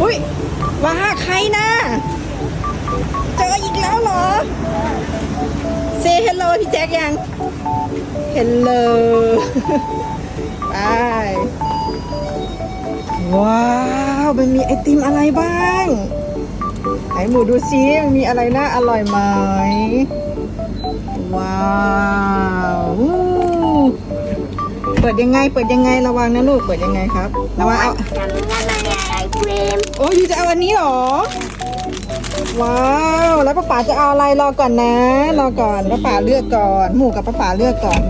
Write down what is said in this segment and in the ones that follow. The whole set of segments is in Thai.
อุ้ยว้าใครนะเจออีกแล้วเหรอ เซฮ e ลโลพี่แจ็คยังเฮลโลไป ว้าว มันมีไอติมอะไรบ้างไหนหมูดูซิมันมีอะไรน่าอร่อยไหม ว้าว เปิดยังไง เปิดยังไง ระวังนะลูก เปิดยังไงครับ ระวังเอาทำงานอะไรไอครีมโอ้ยยูจะเอาอันนี้เหรอ ว้าว แล้วป้าป๋าจะเอาอะไรรอก่อนนะ รอก่อนป้าป๋าเลือกก่อน หมูกับป้าป๋าเลือกก่อน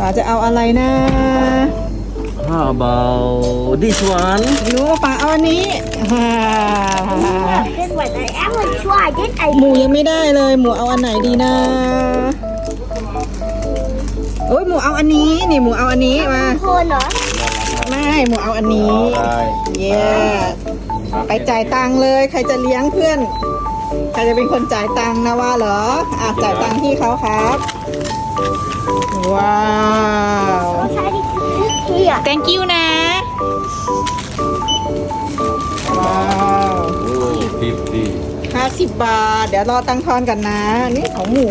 ป๋าจะเอาอะไรนะ How about this one ไม่รู้ว่าป๋าเอาอันนี้ฮ่าเป็นวันไหนแอปมันช่วยดิไอหมูยังไม่ได้เลย หมูเอาอันไหนดีนะ โอ้ยหมูเอาอันนี้ นี่หมูเอาอันนี้มาคนเหรอไม่หมูเอาอันนี้เย้ไปจ่ายตังค์เลย ใครจะเลี้ยงเพื่อนใครจะเป็นคนจ่ายตังค์นะว่าเหรออะจ่ายตังค์ที่เขาครับ ว้าวใช่ดิที่อะ thank you นะ ว้าว Oh, 50ห้าสิบบาท เดี๋ยวรอตังค์ทอนกันนะ นี่ของหมู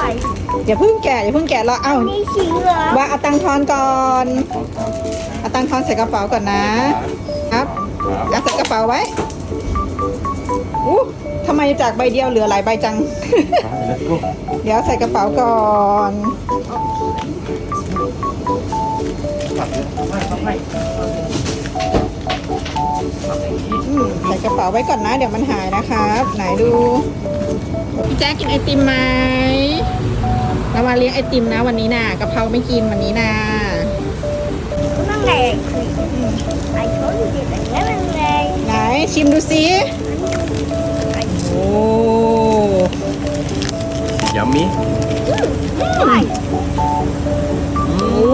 จะช่วยอย่าเพิ่งแกะอย่าเพิ่งแกะรอเอ้านี่สีเหลืองว่าเอาตังค์ทอนก่อนเอาตังค์ทอนใส่กระเป๋าก่อนนะ ครับเอาใส่กระเป๋าไว้อู้ทำไมจากใบเดียวเหลือหลายใบจัง Let's go เดี๋ยวใส่กระเป๋าก่อน ป๋าไว้ก่อนนะ เดี๋ยวมันหายนะครับ ไหนดู พี่แจ๊คกินไอติมไหมเรามาเลี้ยงไอติมนะวันนี้นะกะเพราไม่กินวันนี้นะนั่งไงไอครีมไอโชว์อยู่ดีแต่นั่นไงไหนชิมดูสิโอ้ Yummy ใช่โอ้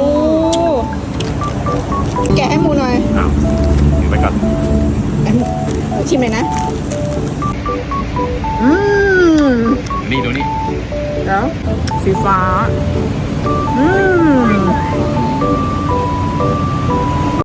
แกะให้หมูหน่อยอ้าวถือไปก่อนให้หมูหมู ชิมเลยนะ อืมนี่ดูนี่แล้วสีฟ้าอืม